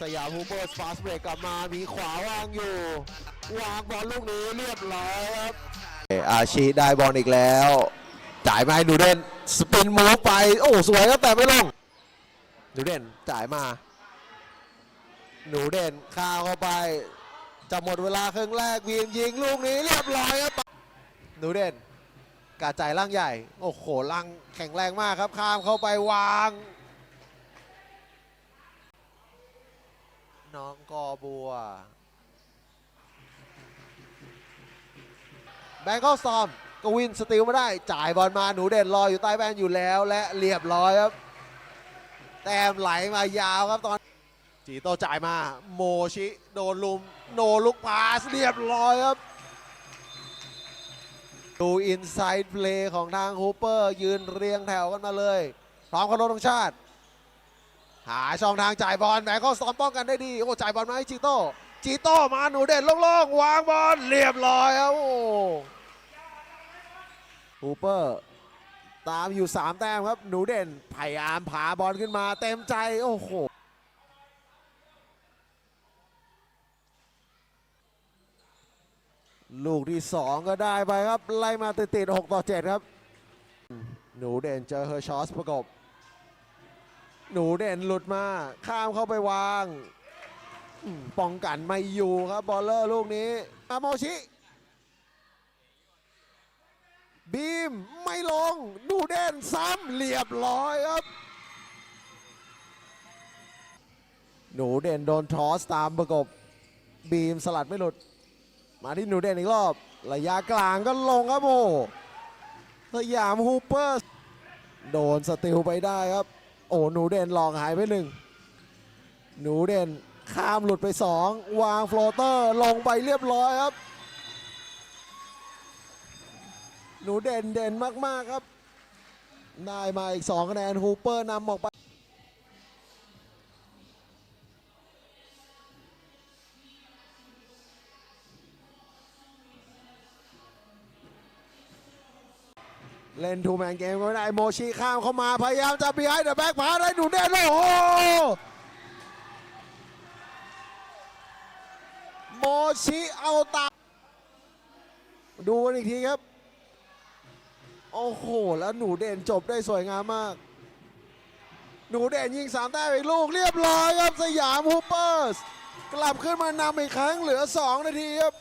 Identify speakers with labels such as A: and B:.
A: สยามฮูเบอร์สฟาสเบรกกลับมามีขวาว่างอยู่ วางบอลลูกนี้เรียบร้อยครับอาชีได้บอลอีกแล้ว จ่ายมาให้นูเด่นสปินมูฟไป โอ้สวยครับแต่ไม่ลงนูเด่นจ่ายมาหนูเด่นข้าวเข้าไปจะหมดเวลาครึ่งแรกวีมยิงลูกนี้เรียบร้อยครับหนูเด่นกาจ่ายล่างใหญ่ โอ้โหล่างแข็งแรงมากครับข้ามเข้าไปวาง น้องกอบัว แบงค์เข้าซอมกวินสติลไม่ได้ จ่ายบอลมาหนูเด่นรออยู่ใต้แบนอยู่แล้ว และเรียบร้อยครับ แต้มไหลมายาวครับตอน จีโตจ่ายมา โมชิโดนลุม โนลุกพาสเรียบร้อยครับ ดูอินไซด์เพลย์ของทางฮูเปอร์ ยืนเรียงแถวกันมาเลยพร้อมเคารพธงชาติ หาช่องทางจ่ายบอลแหมก็ซ้อมป้องกันได้ดี โอ้จ่ายบอลมาให้จีโต้จีโต้มาหนูเด่นโล่งๆวางบอลเรียบร้อยครับโอ้ฮูเปอร์ตามอยู่ 3 แต้มครับ หนูเด่นพยายามผาบอลขึ้นมาเต็มใจ โอ้โหลูกที่ 2 ก็ได้ไปครับ ไล่มาติดๆ6ต่อ 7 ครับ หนูเด่นเจอเฮอร์ชอสประกบ หนูเด่นหลุดมาข้ามเข้าไปวางป้องกันไม่อยู่ครับบอลเลอร์ลูกนี้อาโมชิ บีมไม่ลงหนูเด่นซ้ำเรียบร้อยครับ หนูเด่นโดนทอสตามประกบ บีมสลัดไม่หลุด มาที่หนูเด่นอีกรอบ ระยะกลางก็ลงครับโอ้สยามฮูเปอร์ โดนสติลไปได้ครับ โอ้หนูเด่นหลอกหายไปหนึ่งหนูเด่นข้ามหลุดไปสองวางโฟลเตอร์ลงไปเรียบร้อยครับ หนูเด่นเด่นมากๆครับ ได้มาอีก2คะแนนฮูเปอร์นำออกไป เล่นทูแมนเกมก็ไม่ได้โมชิข้ามเข้ามาพยายามจะบีไฮเดอะแบ็กพาได้หนูเด่นโอ้โหโมชิเอาตา ดูกันอีกทีครับ โอ้โห แล้วหนูเด่นจบได้สวยงามมาก หนูเด่นยิงสามแต้มอีกลูกเรียบร้อยครับสยามฮูเปอร์ส กลับขึ้นมานำอีกครั้งเหลือ 2 นาทีครับ